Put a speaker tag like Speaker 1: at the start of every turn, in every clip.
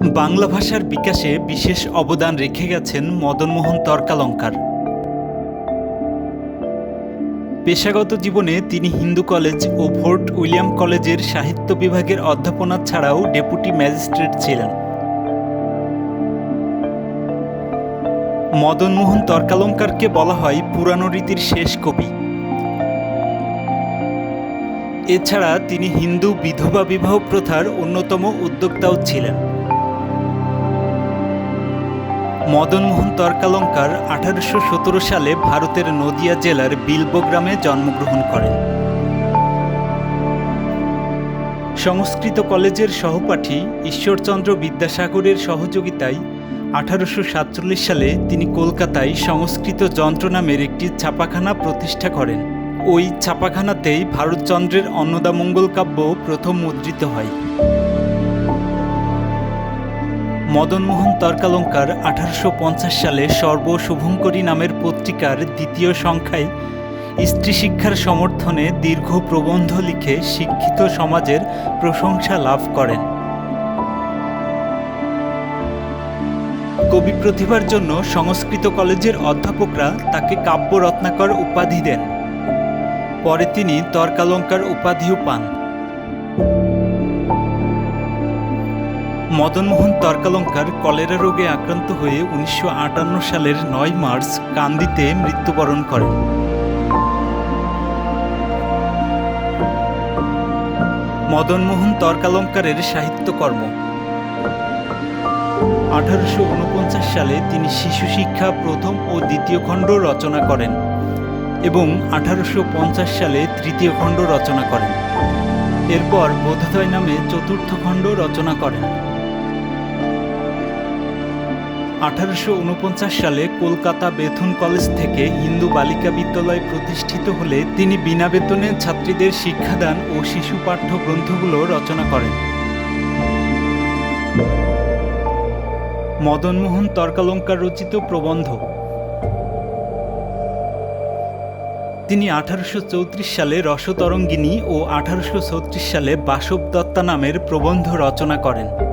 Speaker 1: বাংলা ভাষার বিকাশে বিশেষ অবদান রেখে গেছেন মদনমোহন তর্কালঙ্কার। পেশাগত জীবনে তিনি হিন্দু কলেজ ও ফোর্ট উইলিয়াম কলেজের সাহিত্য বিভাগের অধ্যাপনা ছাড়াও ডেপুটি ম্যাজিস্ট্রেট ছিলেন। মদনমোহন তর্কালঙ্কারকে বলা হয় পুরানো রীতির শেষ কবি। এছাড়া তিনি হিন্দু বিধবা বিবাহ প্রথার অন্যতম উদ্যোক্তাও ছিলেন। মদনমোহন তর্কালঙ্কার আঠারোশো সতেরো সালে ভারতের নদিয়া জেলার বিলব গ্রামে জন্মগ্রহণ করেন। সংস্কৃত কলেজের সহপাঠী ঈশ্বরচন্দ্র বিদ্যাসাগরের সহযোগিতায় আঠারোশো সাতচল্লিশ সালে তিনি কলকাতায় সংস্কৃত যন্ত্র নামের একটি ছাপাখানা প্রতিষ্ঠা করেন। ওই ছাপাখানাতেই ভারতচন্দ্রের অন্নদামঙ্গল কাব্য প্রথম মুদ্রিত হয়। মদনমোহন তর্কালঙ্কার আঠারোশো পঞ্চাশ সালে সর্ব শুভঙ্করী নামের পত্রিকার দ্বিতীয় সংখ্যায় স্ত্রী শিক্ষার সমর্থনে দীর্ঘ প্রবন্ধ লিখে শিক্ষিত সমাজের প্রশংসা লাভ করেন। কবি প্রতিভার জন্য সংস্কৃত কলেজের অধ্যাপকরা তাকে কাব্য রত্নাকর উপাধি দেন। পরে তিনি তর্কালঙ্কার উপাধিও পান। মদনমোহন তর্কালঙ্কার কলেরা রোগে আক্রান্ত হয়ে উনিশশো আটান্ন সালের নয় মার্চ কান্দিতে মৃত্যুবরণ করেন। মদনমোহন তর্কালঙ্কারের সাহিত্যকর্ম। আঠারোশো ঊনপঞ্চাশ সালে তিনি শিশু শিক্ষা প্রথম ও দ্বিতীয় খণ্ড রচনা করেন এবং আঠারোশো পঞ্চাশ সালে তৃতীয় খণ্ড রচনা করেন। এরপর বোধোদয় নামে চতুর্থ খণ্ড রচনা করেন। আঠারোশো ঊনপঞ্চাশ সালে কলকাতা বেথুন কলেজ থেকে হিন্দু বালিকা বিদ্যালয় প্রতিষ্ঠিত হলে তিনি বিনা বেতনে ছাত্রীদের শিক্ষাদান ও শিশু পাঠ্য গ্রন্থগুলো রচনা করেন। মদনমোহন তর্কালঙ্কার রচিত প্রবন্ধ। তিনি আঠারোশো চৌত্রিশ সালে রসতরঙ্গিনী ও আঠারোশো চৌত্রিশ সালে বাসব দত্তা নামের প্রবন্ধ রচনা করেন।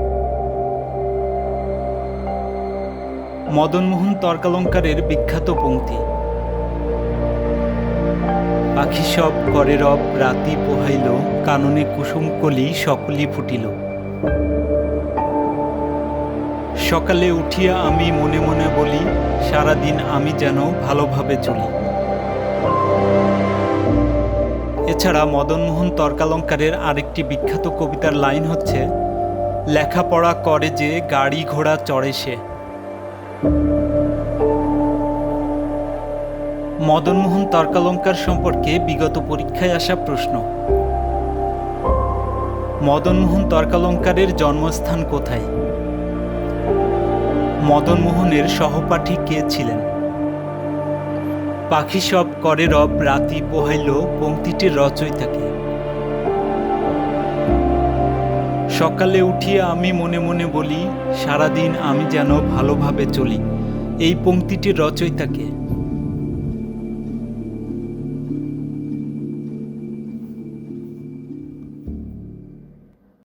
Speaker 1: মদনমোহন তর্কালঙ্কারের বিখ্যাত পংক্তি পাখি সব করে রব, রাতি পোহাইল, কাননে কুসুম কলি সকলি ফুটিল। সকালে উঠিয়া আমি মনে মনে বলি, সারাদিন আমি যেন ভালোভাবে চলি। এছাড়া মদনমোহন তর্কালঙ্কারের আরেকটি বিখ্যাত কবিতার লাইন হচ্ছে, লেখাপড়া করে যে গাড়ি ঘোড়া চড়ে সে। মদনমোহন তর্কালঙ্কার সম্পর্কে বিগত পরীক্ষায় আসা প্রশ্ন। মদনমোহন তর্কালঙ্কারের জন্মস্থান কোথায়? মদনমোহনের সহপাঠী কে ছিলেন? পাখি সব করে রব, রাতি পোহাইল পংক্তিটির রচয়িতাকে সকালে উঠিয়া আমি মনে মনে বলি, সারাদিন আমি যেন ভালোভাবে চলি, এই পংক্তিটির রচয়িতাকে